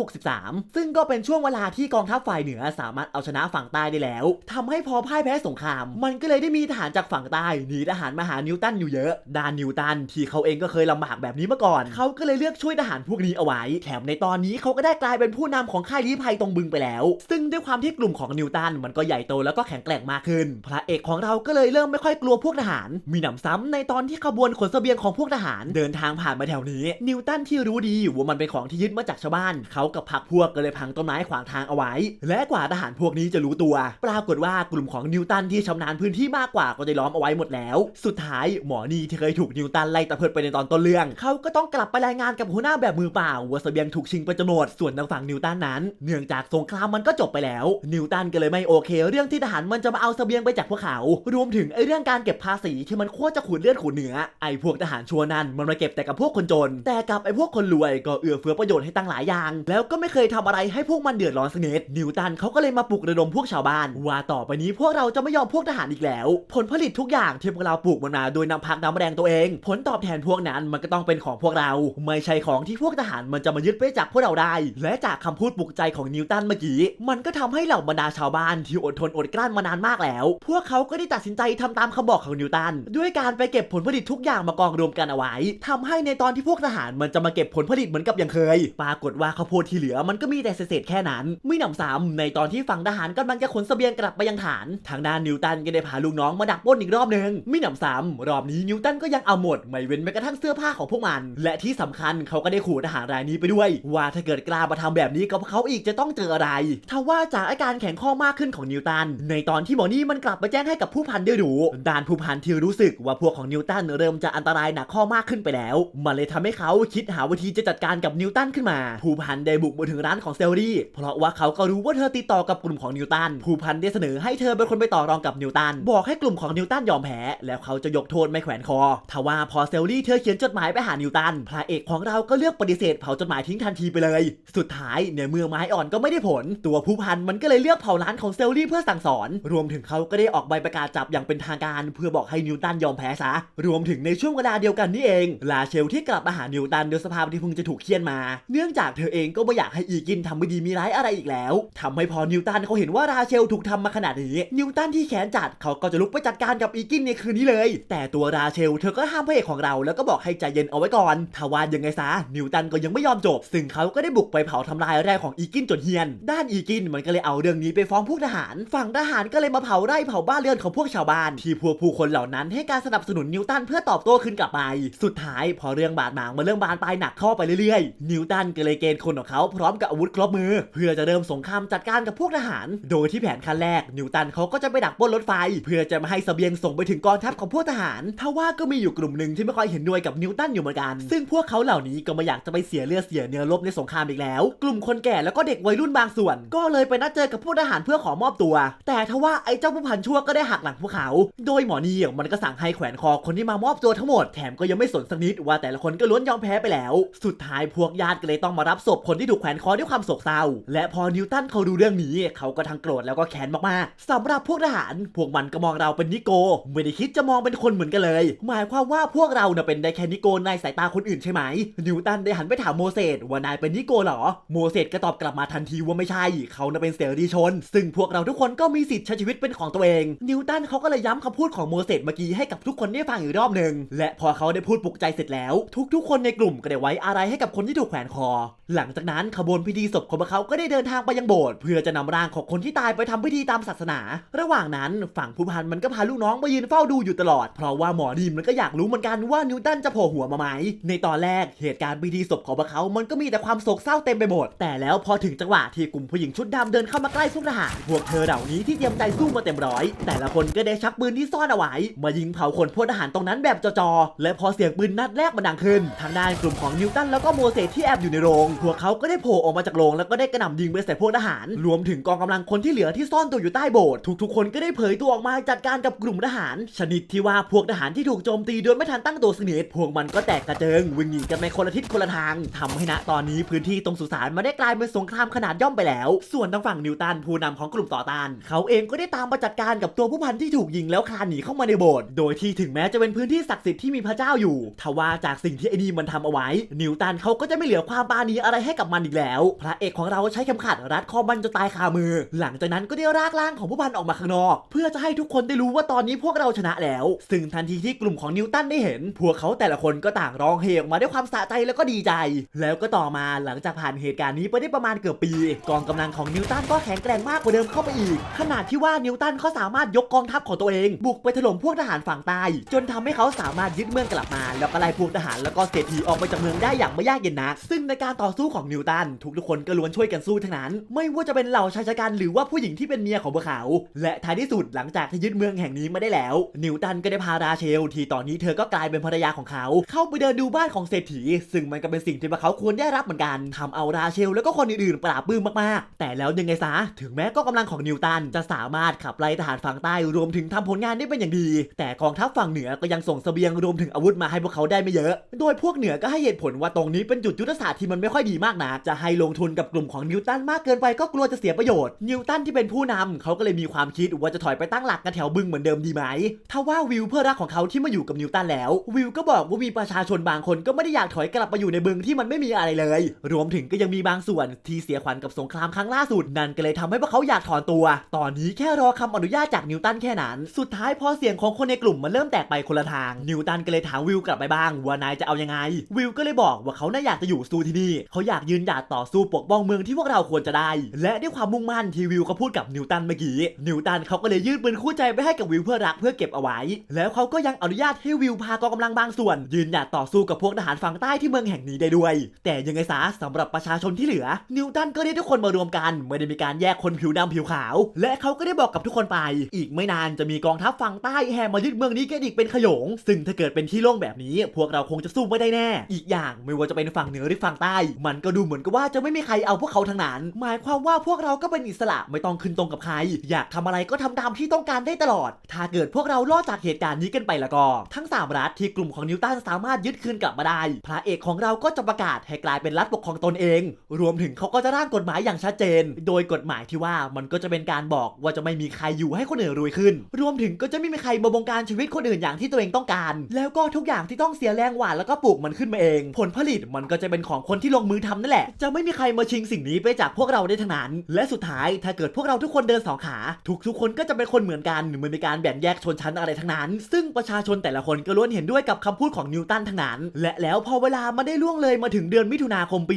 1863 ซึ่งก็เป็นช่วงเวลาที่กองทัพฝ่ายเหนือสามารถเอาชนะฝั่งใต้ได้แล้วทำให้พอพ่ายแพ้สงคราม มันก็เลยได้มีทหารจากฝั่งใต้หนีทหารมาหานิวตันอยู่เยอะด้านนิวตันที่เขาเองก็เคยลำบากแบบนี้มาก่อน เขาก็เลยเลือกช่วยทหารพวกนี้เอาไว้ แถมในตอนนี้เขาก็ได้กลายเป็นผู้นำของค่ายลี้ภัยตรงบึงไปแล้ว ซึ่งด้วยความที่กลุ่มของนิวตันมันก็ใหญ่โตแล้วก็แข็งแกร่งมากขึ้น พระเอกของเราก็เลยเริ่มไม่ค่อยกลัวพวกทหาร มีหนำซ้ำในตอนที่ขบวนขนเสบียงของพวกทหาร เดินทางผ่านมาแถวนี้ นิวตันที่รู้ดีว่ามันเป็นของที่ยึดมาจากชาวบ้าน เขากับพรรคพวกก็เลยพังต้นไม้ขวางทางเอาไว้ และกว่าทหารพวกนี้จะรู้ตัว ปรากฏว่ากลุ่มของนิวตันที่ชำนาญพื้นที่มากกว่าก็ได้ล้อมเอาไว้หมดแล้ว สุดท้ายหมอนีที่เคยถูกนิวตันไล่ตะเพิดไปในตอนต้นเรื่อง เขาก็ต้องกลับไปรายงานกับหัวหน้าแบบมือเปล่าว่าเสบียงถูกชิงไปจนหมดส่วนทางฝั่งนิวตันนั้น เนื่องจากสงครามมันก็จบไปแล้ว นิวตันก็เลยไม่โอเค เรื่องที่ทหารมันจะมาเอาเสบียงไปจากพวกเขา รวมถึงไอ้เรื่องการเก็บภาษีที่มันโคตรจะขูดเลือดขูดเนื้อไอ้พวกทหารชัวนั่นมันมาเก็บแต่กับพวกคนจน แต่กับไอ้พวกคนรวยก็เอื้อเฟื้อประโยชน์ให้ตั้งหลายอย่าง แล้วก็ไม่เคยทำอะไรให้พวกมันเดือดร้อนสักนิดนิวตันเขาก็เลยมาปลุกระดมพวกชาวบ้านว่าต่อไปนี้พววกเราจะไม่ยอมพวกทหารอีกแล้ว ผลผลิตทุกอย่างที่พวกเราปลูกมันมาโดยนำพักน้ำแรงตัวเอง ผลตอบแทนพวกนั้นมันก็ต้องเป็นของพวกเรา ไม่ใช่ของที่พวกทหารมันจะมายึดไปจากพวกเราได้ และจากคำพูดปลุกใจของนิวตันเมื่อกี้ มันก็ทำให้เหล่าบรรดาชาวบ้านที่อดทนอดกลั้นมานานมากแล้ว พวกเขาก็ได้ตัดสินใจทำตามคำบอกของนิวตัน ด้วยการไปเก็บผลผลิตทุกอย่างมากองรวมกันเอาไว้ทำให้ในตอนที่พวกทหารมันจะมาเก็บผลผลิตเหมือนกับอย่างเคย ปรากฏว่าข้าวโพดที่เหลือมันก็มีแต่เศษแค่นั้น ไม่หนำซ้ำในตอนที่ฝั่งทหารกำลังจะขนเสบียงกลับไปยังฐานทางด้านนิวตันก็ได้พาลูกน้องมาดักป้นอีกรอบหนึ่งไม่หนำซ้ำรอบนี้นิวตันก็ยังเอาหมด ไม่เว้นแม้กระทั่งเสื้อผ้าของพวกมัน และที่สำคัญเขาก็ได้ขู่ทหารรายนี้ไปด้วย ว่าถ้าเกิดกล้ามาทำแบบนี้กับเขาอีกจะต้องเจออะไรทว่าจากอาการแข็งข้อมากขึ้นของนิวตัน ในตอนที่หมอนี่มันกลับไปแจ้งให้กับผู้พันได้รู้ด้านผู้พันที่รู้สึกว่าพวกของนิวตันเริ่มจะอันตรายหนักข้อมากขึ้นไปแล้ว มันเลยทำให้เขาคิดหาวิธีจะจัดการกับนิวตันขึ้นมา ผู้พันได้บุกมาถึงร้านของเซลลี่ เพราะว่าเขาก็รู้ว่าเธอติดต่อกับกลุ่มของนิวตัน ผู้พันได้เสนอให้เธอเป็นคนไปต่อรองกับนิวตัน บอกให้กลุ่มของนิวตันยอมแพ้ แล้วเขาจะยกโทษไม่แขวนคอ ทว่าพอเซลลี่เธอเขียนจดหมายไปหานิวตัน พระเอกของเราก็เลือกปฏิเสธเผาจดหมายทิ้งทันทีไปเลย สุดท้ายในเมื่อไม้อ่อนก็ไม่ได้ผล ตัวผู้พันมันก็เลยเลือกเผาร้านของเซลลี่เพื่อสั่งสอน รวมถึงเขาก็ได้ออกใบประกาศจับอย่างเป็นทางการ เพื่อบอกให้นิวตันยอมแพ้ซะ รวมถึงในช่วงเวลาเดียวกันนี่เอง ลาเชลที่กลับมาหานิวตันโดยสภาพที่เพิ่งจะถูกเคี่ยนมา เนื่องจากเธอเองก็ไม่อยากให้อีกินทำไม่ดีมีร้ายอะไรอีกแล้วทำให้พอนิวตันเขาเห็นว่าราเชลถูกทำมาขนาดนี้นิวตันที่แขนจัดเขาก็จะลุกไปจัดการกับอีกินในคืนนี้เลย แต่ตัวราเชลเธอก็ห้ามพระเอกของเราแล้วก็บอกให้ใจเย็นเอาไว้ก่อนทว่ายังไงซะนิวตันก็ยังไม่ยอมจบ ซึ่งเขาก็ได้บุกไปเผาทำลายแร่ของอีกินจนเฮียน ด้านอีกินมันก็เลยเอาเรื่องนี้ไปฟ้องพวกทหาร ฝั่งทหารก็เลยมาเผาไร่เผาบ้านเรือนของพวกชาวบ้าน ที่พวกผู้คนเหล่านั้นให้การสนับสนุนนิวตันเพื่อตอบโต้ขึ้นกลับไป สุดท้ายพอเรื่องบาดหมางมาเริ่มบานปลายหนักเข้าไปเรื่อยๆ นิวตันก็เลยเกณฑ์คนของเขาพร้อมกับอาวุธครบมือ เพื่อจะเริ่มสงครามจัดการกับพวกทหาร โดยที่แผนขั้นแรกนิวตันเขาาก็จะไปดักปล้นรถไฟ เพื่อจะม่ให้เสบียงส่งไปถึงกองทัพของพวกทหารทว่าก็มีอยู่กลุ่มหนึ่งที่ไม่ค่อยเห็นด้วยกับนิวตันอยู่เหมือนกัน ซึ่งพวกเขาเหล่านี้ก็ไม่อยากจะไปเสียเลือดเสียเนื้อรบในสงครามอีกแล้ว กลุ่มคนแก่แล้วก็เด็กวัยรุ่นบางส่วน ก็เลยไปนัดเจอกับพวกทหารเพื่อขอมอบตัว แต่ทว่าไอ้เจ้าผู้พันชั่วก็ได้หักหลังพวกเขา โดยหมอนี่มันก็สั่งให้แขวนคอคนที่มามอบตัวทั้งหมดแถมก็ยังไม่สนสักนิดว่าแต่ละคนก็ล้วนยอมแพ้ไปแล้ว สุดท้ายพวกญาติก็เลยต้องมารับศพคนที่ถูกแขวนคอด้วยความโศกเศร้า และพอนิวตันเขาดูเรื่องนี้เขาก็ทั้งโกรธแล้วก็แค้นมากๆสำหรับพวกทหาร พวกมันก็มองเราเป็นนิโก ไม่ได้คิดจะมองเป็นคนเหมือนกันเลย หมายความว่าพวกเราเน่ะเป็นได้แค่นิโกในสายตาคนอื่นใช่ไหม นิวตันได้หันไปถามโมเสสว่านายเป็นนิโกเหรอ โมเสสก็ตอบกลับมาทันทีว่าไม่ใช่ เขาน่ะเป็นเสรีชน ซึ่งพวกเราทุกคนก็มีสิทธิ์ใช้ชีวิตเป็นของตัวเอง นิวตันเขาก็เลยย้ำคำพูดของโมเสสเมื่อกี้ให้กับทุกคนได้ฟังอีกรอบหนึ่งและพอเขาได้พูดปลุกใจเสร็จแล้ว ทุกๆ คนในกลุ่มก็ได้ไว้อะไรให้กับคนที่ถูกแขวนคอ หลังจากนั้นขบวนพิธีศพของพวกเขาก็ได้เดินทางไปยังโบสถ์เพื่อจะนำร่างของคนที่ตายไปทำพิธีตามศาสนาระหว่างนั้นฝั่งผู้พันมันก็พาลูกน้องมายืนเฝ้าดูอยู่ตลอด เพราะว่าหมอดีมันก็อยากรู้เหมือนกันว่านิวตันจะโผล่หัวมาไหม ในตอนแรกเหตุการณ์พิธีศพของพวกเขา มันก็มีแต่ความโศกเศร้าเต็มไปหมด แต่แล้วพอถึงจังหวะที่กลุ่มผู้หญิงชุดดำเดินเข้ามาใกล้พวกทหารพวกเธอเหล่านี้ที่เตรียมใจสู้มาเต็มร้อย แต่ละคนก็ได้ชักปืนที่ซ่อนเอาไว้ มายิงเผาคนพวกทหารตรงนั้นแบบจอๆและพอเสียงปืนนัดแรกมันดังขึ้น ทางด้านกลุ่มของนิวตันแล้วก็โมเสสที่แอบอยู่ในโรง พวกเขาก็ได้โผล่ออกมาจากโรงแล้วก็ได้กระหน่ำยิงไปใส่พวกทหาร รวมถึงกองกำลังคนที่เหลือที่ซ่อนตัวอยู่ใต้โบสถ์ทุกๆ คนก็ได้เผยตัวออกมาจัดการกับกลุ่มทหาร ชนิดที่ว่าพวกทหารที่ถูกโจมตีโดยไม่ทันตั้งตัวสนิทพวกมันก็แตกกระเจิงวิ่งหนีกันไปคนละทิศคนละทางทำให้ณตอนนี้พื้นที่ตรงสุสานมาได้กลายเป็นสงครามขนาดย่อมไปแล้ว ส่วนทางฝั่งนิวตันผู้นำของกลุ่มต่อต้าน เขาเองก็ได้ตามมาจัดการกับตัวผู้พันที่ถูกยิงแล้วคลานหนีเข้ามาในโบสถ์โดยที่ถึงแม้จะเป็นพื้นที่ศักดิ์สิทธิ์ที่มีพระเจ้าอยู่ทว่าจากสิ่งที่ไอ้นี่มันทำเอาไว้ นิวตันเขาก็จะไม่เหลือความปาณีอะไรให้กับมันอีกแล้ว พระเอกของเราใช้เข็มขัดรัดคอมันจนตายคามือ หลังจากนั้นก็ได้รากร่างของผู้พันออกมาข้างนอก เพื่อจะให้ทุกคนได้รู้ว่าตอนนี้พวกเราชนะแล้ว ซึ่งทันทีที่กลุ่มของนิวตันได้เห็น พวกเขาแต่ละคนก็ต่างร้องเฮออกมาด้วยความสะใจแล้วก็ดีใจ แล้วก็ต่อมาหลังจากผ่านเหตุการณ์นี้ไปได้ประมาณเกือบปี กองกำลังของนิวตันก็แข็งแกร่งมากกว่าเดิมเข้าไปอีก ขนาดที่ว่านิวตันเขาสามารถยกกองทัพของตัวเอง บุกไปถล่มพวกทหารฝั่งใต้จนทำให้เขาสามารถยึดเมืองกลับมา แล้วก็ไล่พวกทหารแล้วก็เศรษฐีออกไปจากเมืองได้อย่างไม่ยากเย็นนักซึ่งในการต่อสู้ของนิวตันทุกๆคนก็ล้วนช่วยกันสู้ทั้งนั้น ไม่ว่าจะเป็นเหล่าชายชะกันหรือว่าผู้หญิงที่เป็นเมียของพวกเขาและท้ายที่สุดหลังจากที่ยึดเมืองแห่งนี้มาได้แล้ว นิวตันก็ได้พาราเชล ที่ตอนนี้เธอก็กลายเป็นภรรยาของเขา เข้าไปเดินดูบ้านของเศรษฐี ซึ่งมันก็เป็นสิ่งที่พวกเขาควรได้รับเหมือนกันทำเอาราเชล แล้วก็คนอื่นๆปราบปลื้มมากๆ แต่แล้วยังไงซะถึงแม้ก็กำลังของนิวตันจะสามารถขับไล่ทหารฝั่งใต้รวมถึงทำผลงานได้เป็นอย่างดี แต่กองทัพฝั่งเหนือก็ยังส่งเสบียงรวมถึงอาวุธมาให้พวกเขาได้ไม่เยอะ โดยพวกเหนือก็ให้เหตุผลว่าตรงนี้เป็นจุดยุทธศาสตร์ที่มันไม่ค่อยดีมากนักจะให้ลงทุนกับกลุ่มของนิวตันมากเกินไปก็กลัวจะเสียประโยชน์นิวตันที่เป็นผู้นำเขาก็เลยมีความคิดว่าจะถอยไปตั้งหลักกันแถวบึงเหมือนเดิมดีไหมถ้าว่าวิวเพื่อนรักของเขาที่มาอยู่กับนิวตันแล้ว วิวก็บอกว่ามีประชาชนบางคนก็ไม่ได้อยากถอยกลับไปอยู่ในบึงที่มันไม่มีอะไรเลย รวมถึงก็ยังมีบางส่วนที่เสียขวัญกับสงครามครั้งล่าสุดนั่นก็เลยทำให้พวกเขาอยากถอนตัว ตอนนี้แค่รอคำอนุญาตจากนิวตันแค่นั้น สุดท้ายพอเสียงของคนในกลุ่มมันเริ่มแตกไปคนละทาง นิวตันก็เลยถามวิวกลับไปบ้างว่านายจะเอายังไง วิวก็เลยบอกว่าเขาน่าอยากจะอยู่สู้ที่นี่เขาอยากยืนหยัดต่อสู้ปกป้องเมืองที่พวกเราควรจะได้ และด้วยความมุ่งมั่นที่วิวเขาพูดกับนิวตันเมื่อกี้นิวตันเขาก็เลยยื่นปืนคู่ใจไปให้กับวิวเพื่อรักเพื่อเก็บเอาไว้ แล้วเขาก็ยังอนุญาตให้วิวพากองกำลังบางส่วน ยืนหยัดต่อสู้กับพวกทหารฝั่งใต้ที่เมืองแห่งนี้ได้ด้วย แต่ยังไงซะสำหรับประชาชนที่เหลือ นิวตันก็ได้ทุกคนมารวมกันไม่ได้มีการแยกคนผิวดำผิวขาว และเขาก็ได้บอกกับทุกคนไป อีกไม่นานจะมีกองทัพฝั่งใต้แห่มายึดเมืองนี้กันอีกเป็นขยง ซึ่งถ้าเกิดเป็นที่โล่งแบบนี้ พวกเราคงจะสู้ไม่ได้แน่ อีกอย่างไม่ว่าจะเป็นฝั่งเหนือหรือฝั่งใต้ มันก็ดูเหมือนกับว่าจะไม่มีใครเอาพวกเขาทั้งนั้น หมายความว่าพวกเราก็เป็นอิสระไม่ต้องขึ้นตรงกับใครอยากทำอะไรก็ทำตามที่ต้องการได้ตลอด ถ้าเกิดพวกเรารอดจากเหตุการณ์นี้กันไปล้วก็ทั้งสามรัฐที่กลุ่มของนิวตันสามารถยึดคืนกลับมาได้ พระเอกของเราก็จะประกาศให้กลายเป็นรัฐปกครองตนเอง รวมถึงเขาก็จะร่างกฎหมายอย่างชัดเจน โดยกฎหมายที่ว่ามันก็จะเป็นการบอกว่าจะไม่มีใครอยู่ให้คนอื่นรวยขึ้น รวมถึงก็จะไม่มีใครมาบงการชีวิตคนอื่นอย่างที่ตัวเองต้องการ แล้วก็ทุกอย่างที่ต้องเสียแรงหวานแล้วก็ปลูกมันขึ้นมาเอง ผลผลิตมันก็จะเป็นของคนที่ลงมือทำนั่นแหละ จะไม่มีใครมาชิงสิ่งนี้ไปจากพวกเราได้ทั้งนั้น และสุดท้ายถ้าเกิดพวกเราทุกคนเดินสองขาทุกๆคนก็จะเป็นคนเหมือนกันไม่มีการแบ่งแยกชนชั้นอะไรทั้งนั้น ซึ่งประชาชนแต่ละคนก็ล้วนเห็นด้วยกับคำพูดของนิวตันทั้งนั้น และแล้วพอเวลามาได้ล่วงเลยมาถึงเดือนมิถุนาคมปี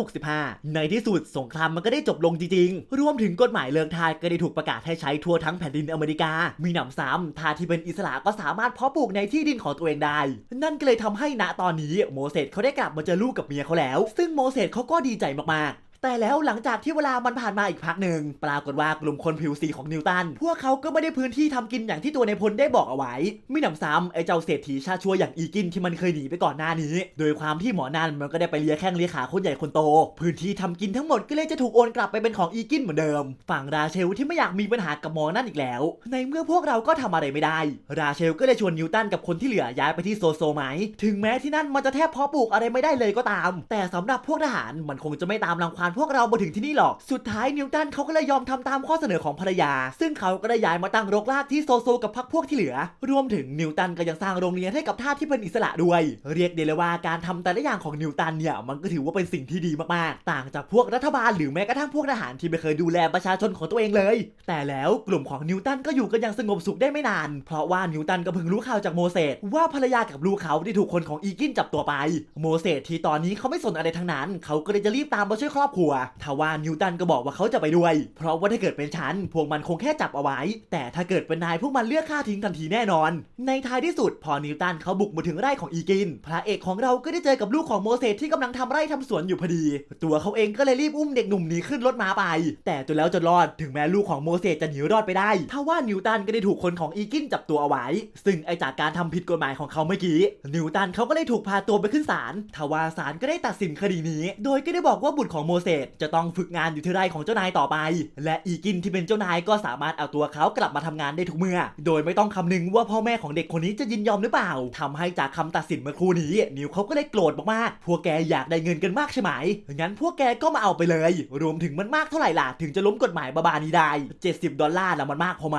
1865 ในที่สุดสงครามมันก็ได้จบลงจริงๆ รวมถึงกฎหมายเลิกทาสก็ได้ถูกประกาศให้ใช้ทั่วทั้งแผ่นดินอเมริกา มีหนำซ้ำทาสที่เป็นอิสระก็สามารถเพาะปลูกในที่ดินของตัวเองได้ นั่นก็เลยทำให้ณตอนนี้โมเสสเขาได้กลับมาเจอลูกกับเมียเขาแล้ว ซึ่งโมเสสเขาก็ดีใจมากๆ แต่แล้วหลังจากที่เวลามันผ่านมาอีกพักหนึ่งปรากฏว่ากลุ่มคนผิวสีของนิวตัน พวกเขาก็ไม่ได้พื้นที่ทำกินอย่างที่ตัวในพลได้บอกเอาไว้ไม่หนำซ้ำไอ้เจ้าเศรษฐีชาชัวอย่างอีกินที่มันเคยหนีไปก่อนหน้านี้ โดยความที่หมอนันมันก็ได้ไปเลียแข้งเลียขาคนใหญ่คนโต พื้นที่ทำกินทั้งหมดก็เลยจะถูกโอนกลับไปเป็นของอีกินเหมือนเดิม ฝั่งราเชลที่ไม่อยากมีปัญหากับหมอนั่นอีกแล้ว ในเมื่อพวกเราก็ทำอะไรไม่ได้ ราเชลก็เลยชวนนิวตันกับคนที่เหลือย้ายไปที่โซโซไหม ถึงแม้ที่นั่นมันจะแทบเพาะปลูกอะไรไม่ได้เลยก็ตาม แต่สำหรับพวกทหารมันคงจะไม่ตามรังควานพวกเรามาถึงที่นี่หรอก สุดท้ายนิวตันเขาก็เลยยอมทำตามข้อเสนอของภรรยา ซึ่งเขาก็ได้ย้ายมาตั้งรกรากที่โซโซกับพรรคพวกที่เหลือ รวมถึงนิวตันก็ยังสร้างโรงเรียนให้กับทาสที่เป็นอิสระด้วย เรียกได้เลว่าการทำแต่ละอย่างของนิวตันเนี่ยมันก็ถือว่าเป็นสิ่งที่ดีมากๆ ต่างจากพวกรัฐบาลหรือแม้กระทั่งพวกทหารที่ไม่เคยดูแลประชาชนของตัวเองเลย แต่แล้วกลุ่มของนิวตันก็อยู่กันอย่างสงบสุขได้ไม่นาน เพราะว่านิวตันก็เพิ่งรู้ข่าวจากโมเสสว่าภรรยากับลูกเขาได้ถูกคนของอีกินจับตัวไป โมเสสที่ตอนนี้เขาไม่สนอะไรทั้งนั้น เขาก็เลยจะรีบตามมาช่วยครอบครัวทว่านิวตันก็บอกว่าเขาจะไปด้วย เพราะว่าถ้าเกิดเป็นฉันพวกมันคงแค่จับเอาไว้ แต่ถ้าเกิดเป็นนายพวกมันเลือกฆ่าทิ้งทันทีแน่นอน ในท้ายที่สุดพอนิวตันเขาบุกมาถึงไร่ของอีกิน พระเอกของเราก็ได้เจอกับลูกของโมเสสที่กำลังทำไร่ทำสวนอยู่พอดี ตัวเขาเองก็เลยรีบอุ้มเด็กหนุ่มหนีขึ้นรถม้าไป แต่จนแล้วจนรอดถึงแม้ลูกของโมเสสจะหนีรอดไปได้ทว่านิวตันก็ได้ถูกคนของอีกินจับตัวเอาไว้ ซึ่งไอจากการทำผิดกฎหมายของเขาเมื่อกี้ นิวตันเขาก็เลยถูกพาตัวไปขึ้นศาลทว่าศาลก็ได้ตัดสินคดีนี้ โดยก็ได้บอกว่าบุตรของโมเสสจะต้องฝึกงานอยู่ที่ไร่ของเจ้านายต่อไป และอีกินที่เป็นเจ้านายก็สามารถเอาตัวเขากลับมาทำงานได้ทุกเมื่อ โดยไม่ต้องคำนึงว่าพ่อแม่ของเด็กคนนี้จะยินยอมหรือเปล่าทำให้จากคำตัดสินเมื่อครู่นี้ นิวเขาก็เลยโกรธมากๆพวกแกอยากได้เงินกันมากใช่ไหมงั้นพวกแกก็มาเอาไปเลย รวมถึงมันมากเท่าไหร่ล่ะถึงจะล้มกฎหมายบาบานี้ได้ 70 ดอลลาร์ล้วมันมากพอไหม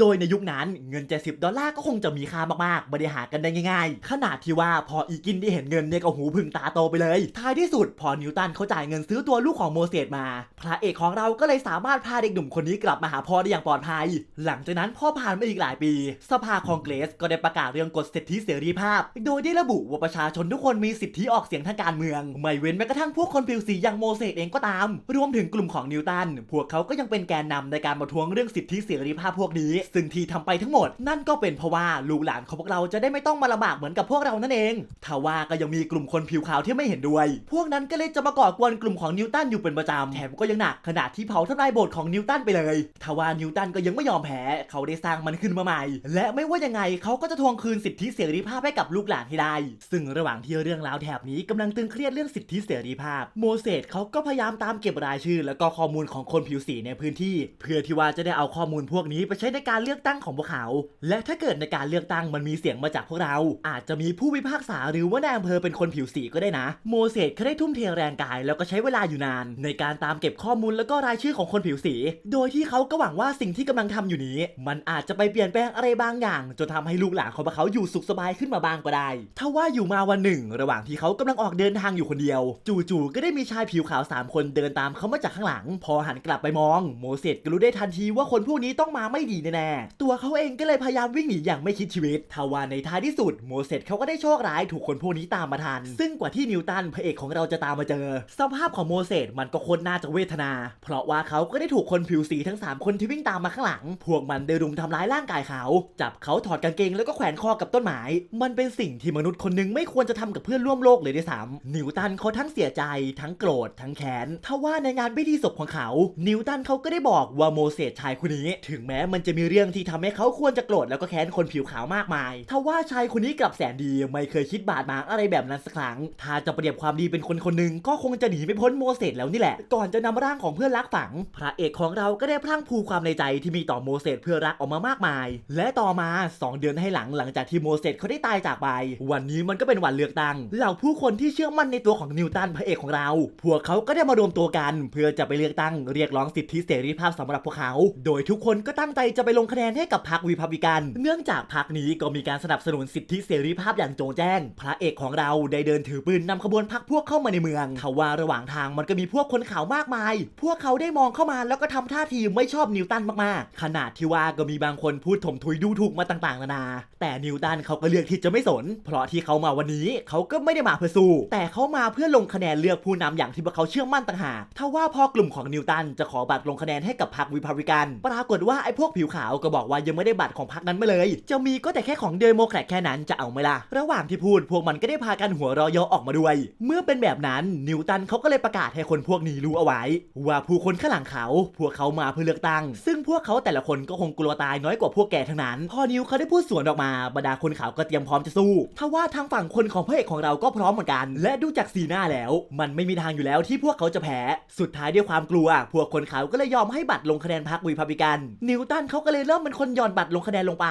โดยในยุคนั้นเงิน 70 ดอลลาร์ก็คงจะมีค่ามากๆไม่ได้หากันได้ง่าย ๆ ขนาดที่ว่าพออีกินได้เห็นเงินเนี่ยก็หูพึ่งตาโตไปเลย ท้ายที่สุดพอนิวตันเขาจ่ายเงินซื้อตัวลูกของโมเสสมา พระเอกของเราก็เลยสามารถพาเด็กหนุ่มคนนี้กลับมาหาพ่อได้อย่างปลอดภัย หลังจากนั้นพ่อผ่านมาอีกหลายปี สภาคองเกรสก็ได้ประกาศเรื่องกฎสิทธิเสรีภาพ โดยได้ระบุว่าประชาชนทุกคนมีสิทธิออกเสียงทางการเมือง ไม่เว้นแม้กระทั่งพวกคนผิวสีอย่างโมเสสเองก็ตาม รวมถึงกลุ่มของนิวตัน พวกเขาก็ยังเป็นแกนนำในการมาทวงเรื่องสิทธิเสรีภาพพวกนี้ ซึ่งที่ทำไปทั้งหมด นั่นก็เป็นเพราะว่าลูกหลานของพวกเราจะได้ไม่ต้องมาลำบากเหมือนกับพวกเรานั่นเองทว่าก็ยังมีกลุ่มคนผิวขาวที่ไม่เห็นด้วย พวกนั้นก็เลยจะมาก่อกวนกลุ่มของนิวตันอยู่เป็นประจำแถมก็ยังหนักขนาดที่เผาทำลายโบสถ์ของนิวตันไปเลยทว่านิวตันก็ยังไม่ยอมแพ้เขาได้สร้างมันขึ้นมาใหม่ และไม่ว่ายังไงเขาก็จะทวงคืนสิทธิเสรีภาพให้กับลูกหลานให้ได้ ซึ่งระหว่างที่เรื่องราวแถบนี้กำลังตึงเครียดเรื่องสิทธิเสรีภาพ โมเสสเขาก็พยายามตามเก็บรายชื่อ แล้วก็ข้อมูลของคนผิวสีในพื้นที่ เพื่อที่ว่าจะได้เอาข้อมูลพวกนี้ไปใช้ในการเลือกตั้งของพวกเขา และถ้าเกิดในการเลือกตั้งมันมีเสียงมาจากพวกเรา อาจจะมีผู้พิพากษาหรือว่านายอำเภอเป็นคนผิวสีก็ได้นะ โมเสสเขาได้ทุ่มเทแรงกายแล้วก็ใช้เวลาอยู่นาญในการตามเก็บข้อมูลแล้วก็รายชื่อของคนผิวสี โดยที่เขาก็หวังว่าสิ่งที่กำลังทำอยู่นี้ มันอาจจะไปเปลี่ยนแปลงอะไรบางอย่าง จนทำให้ลูกหลานของพวกเขาอยู่สุขสบายขึ้นมาบ้างก็ได้ถ้าว่าอยู่มาวันหนึ่ง ระหว่างที่เขากำลังออกเดินทางอยู่คนเดียว จู่ๆก็ได้มีชายผิวขาวสามคนเดินตามเขามาจากข้างหลัง พอหันกลับไปมอง โมเสสก็รู้ได้ทันทีว่าคนพวกนี้ต้องมาไม่ดีแน่ๆตัวเขาเองก็เลยพยายามวิ่งหนีอย่างไม่คิดชีวิตทว่าในท้ายที่สุดโมเสสเขาก็ได้โชคร้ายถูกคนพวกนี้ตามมาทัน ซึ่งกว่าที่นิวตันพระเอกของเราจะตามมาเจอ สภาพของโมเสสมันก็โคตรน่าจะเวทนา เพราะว่าเขาก็ได้ถูกคนผิวสีทั้ง 3 คนที่วิ่งตามมาข้างหลัง พวกมันได้รุมทำร้ายร่างกายเขา จับเขาถอดกางเกงแล้วก็แขวนคอกับต้นไม้ มันเป็นสิ่งที่มนุษย์คนหนึงไม่ควรจะทำกับเพื่อนร่วมโลกเลยด้วยซ้ำนิวตันเขาทั้งเสียใจ ทั้งโกรธ ทั้งแค้นทว่าในงานพิธีศพของเขา นิวตันเขาก็ได้บอกว่าโมเสสชายคนนี้ ถึงแม้มันจะมีเรื่องที่ทำให้เขาควรจะโกรธแล้วก็แค้นคนผิวขาวมากมายทว่าชายคนนี้กลับแสนดีไม่เคยคิดบาดหมางอะไรแบบนั้นสักครั้ง ถ้าจะเปรียบความดีเป็นคนคนหนึ่งก็คงจะหนีไม่พ้นโมเสสแล้วนี่แหละ ก่อนจะนำร่างของเพื่อนรักฝัง พระเอกของเราก็ได้พลั่งพูความในใจที่มีต่อโมเสสเพื่อรักออกมามากมาย และต่อมา 2 เดือนให้หลังหลังจากที่โมเสสเขาได้ตายจากไป วันนี้มันก็เป็นวันเลือกตั้งเหล่าผู้คนที่เชื่อมั่นในตัวของนิวตันพระเอกของเรา พวกเขาก็ได้มารวมตัวกัน เพื่อจะไปเลือกตั้งเรียกร้องสิทธิเสรีภาพสำหรับพวกเขา โดยทุกคนก็ตั้งใจจะไปลงคะแนนให้กับพรรควีพับลิกัน เนื่องจากพรรคนี้ก็มีการสนับสนุนสิทธิเสรีภาพอย่างโจงแจ้ง พระเอกของเราได้เดินถือปืนนำขบวนพรรคพวกเข้ามาในเมืองทว่าระหว่างทางมันก็มีพวกคนขาวมากมาย พวกเขาได้มองเข้ามาแล้วก็ทำท่าทีไม่ชอบนิวตันมากๆ ขนาดที่ว่าก็มีบางคนพูดถมถุยดูถูกมาต่างๆ นานา แต่นิวตันเขาก็เลือกที่จะไม่สน เพราะที่เขามาวันนี้เขาก็ไม่ได้มาเพื่อสู้ แต่เขามาเพื่อลงคะแนนเลือกผู้นำอย่างที่พวกเขาเชื่อมั่นต่างหากทว่าพอกลุ่มของนิวตันจะขอบัตรลงคะแนนให้กับพรรควิพับลิกัน ปรากฏว่าไอ้พวกผิวขาวก็บอกว่ายังไม่ได้บัตรของพรรคนั้นมาเลย จะมีก็แต่แค่ของเดโมแครตแค่นั้นจะเอาไหมล่ะ ระหว่างที่พูดพวกมันก็ได้พากันหัวเราะเยาะออกมาด้วย เมื่อเป็นแบบนั้นนิวตันเขาก็เลยประกาศให้คนพวกนี้รู้เอาไว้ ว่าผู้คนข้างหลังเขา พวกเขามาเพื่อเลือกตั้ง ซึ่งพวกเขาแต่ละคนก็คงกลัวตายน้อยกว่าพวกแกทั้งนั้น พอนิวเขาได้พูดสวนออกมาบรรดาคนขาวก็เตรียมพร้อมจะสู้ทว่าทางฝั่งคนของพระเอกของเราก็พร้อมเหมือนกัน และดูจากสีหน้าแล้ว มันไม่มีทางอยู่แล้วที่พวกเขาจะแพ้สุดท้ายด้วยความกลัว พวกคนขาวก็เลยยอมให้บัตรลงคะแนนพรรควีพับิกัน นิวตันเขาก็เลยเริ่มเป็นคนหย่อนบัตรลงคะแนนลงไป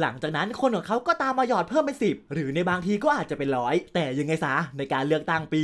หลังจากนั้นคนของเขาก็ตามมาหยอดเพิ่มเป็นสิบหรือในบางทีก็อาจจะเป็นร้อยแต่ยังไงซะในการเลือกตั้งปี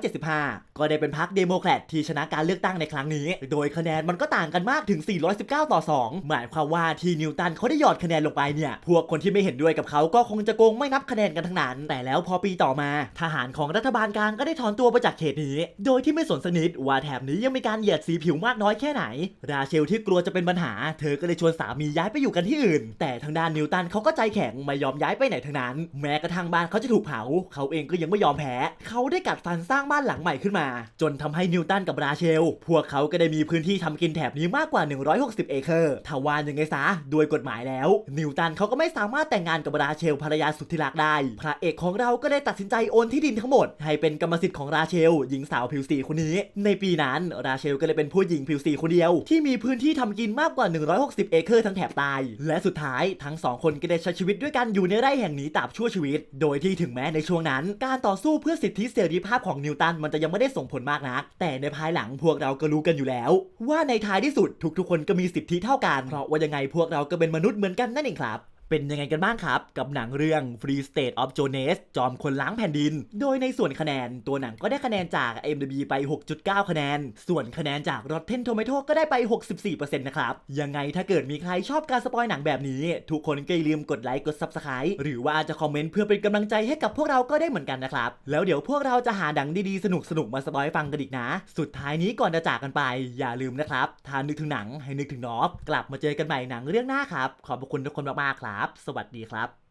1875 ก็ได้เป็นพรรคเดโมแครตที่ชนะการเลือกตั้งในครั้งนี้ โดยคะแนนมันก็ต่างกันมากถึง 419 ต่อ 2 หมายความว่าที่นิวตันเขาได้หยอดคะแนนลงไปเนี่ย พวกคนที่ไม่เห็นด้วยกับเขาก็คงจะโกงไม่นับคะแนนกันทั้งนั้น แต่แล้วพอปีต่อมา ทหารของรัฐบาลกลางก็ได้ถอนตัวไปจากเขตนี้ โดยที่ไม่สนสนิทว่าแถบนี้ยังมีการเหยียดสีผิวมากน้อยแค่ไหน ราเชลที่กลัวจะเป็นปัญหา เธอก็เลยชวนสามีย้ายไปอยู่กันที่อื่น แต่ทางด้านนิวตันเขาก็ใจแข็งไม่ยอมย้ายไปไหนทั้งนั้น แม้กระทั่งบ้านเขาจะถูกเผา เขาเองก็ยังไม่ยอมแพ้ เขาได้กัดฟันสร้างบ้านหลังใหม่ขึ้นมาจนทำให้นิวตันกับราเชล พวกเขาก็ได้มีพื้นที่ทำกินแถบนี้มากกว่า 160 เอเคอร์ทว่ายังไงซะโดยกฎหมายแล้ว นิวตันเขาก็ไม่สามารถแต่งงานกับราเชลภรรยาสุดที่รักได้ พระเอกของเราก็ได้ตัดสินใจโอนที่ดินทั้งหมด ให้เป็นกรรมสิทธิ์ของราเชล หญิงสาวผิวสีคนนี้ ในปีนั้นราเชลก็เลยเป็นผู้หญิงผิวสีคนเดียว ที่มีพื้นที่ทำกินมากกว่า 160 เอเคอร์ทั้งแถบใต้และสุดท้ายทั้งสองคนก็ได้ใช้ชีวิตด้วยกันอยู่ในไร่แห่งนี้ตราบชั่วชีวิต โดยที่ถึงแม้ในช่วงนั้น การต่อสู้เพื่อสิทธิเสรีภาพของนิวตันมันจะยังไม่ได้ส่งผลมากนัก แต่ในภายหลังพวกเราก็รู้กันอยู่แล้ว ว่าในท้ายที่สุดทุกๆคนก็มีสิทธิเท่ากัน เพราะว่ายังไงพวกเราก็เป็นมนุษย์เหมือนกันนั่นเองครับ เป็นยังไงกันบ้างครับ กับหนังเรื่อง Free State of Jones จอมคนล้างแผ่นดิน โดยในส่วนคะแนนตัวหนังก็ได้คะแนนจาก IMDb ไป 6.9 คะแนน ส่วนคะแนนจาก Rotten Tomato ก็ได้ไป 64%นะครับ ยังไงถ้าเกิดมีใครชอบการสปอยหนังแบบนี้ ทุกคนก็อย่าลืมกดไลค์กด Subscribe หรือว่าจะคอมเมนต์เพื่อเป็นกำลังใจให้กับพวกเราก็ได้เหมือนกันนะครับ แล้วเดี๋ยวพวกเราจะหาหนังดีๆสนุกๆมาสปอยฟังกันอีกนะ สุดท้ายนี้ก่อนจะจากกันไป อย่าลืมนะครับถ้านึกถึงหนังให้นึกถึงนอฟกลับมาเจอกันใหม่หนังเรื่องหน้าครับขอบคุณทุกคนมากๆครับสวัสดีครับ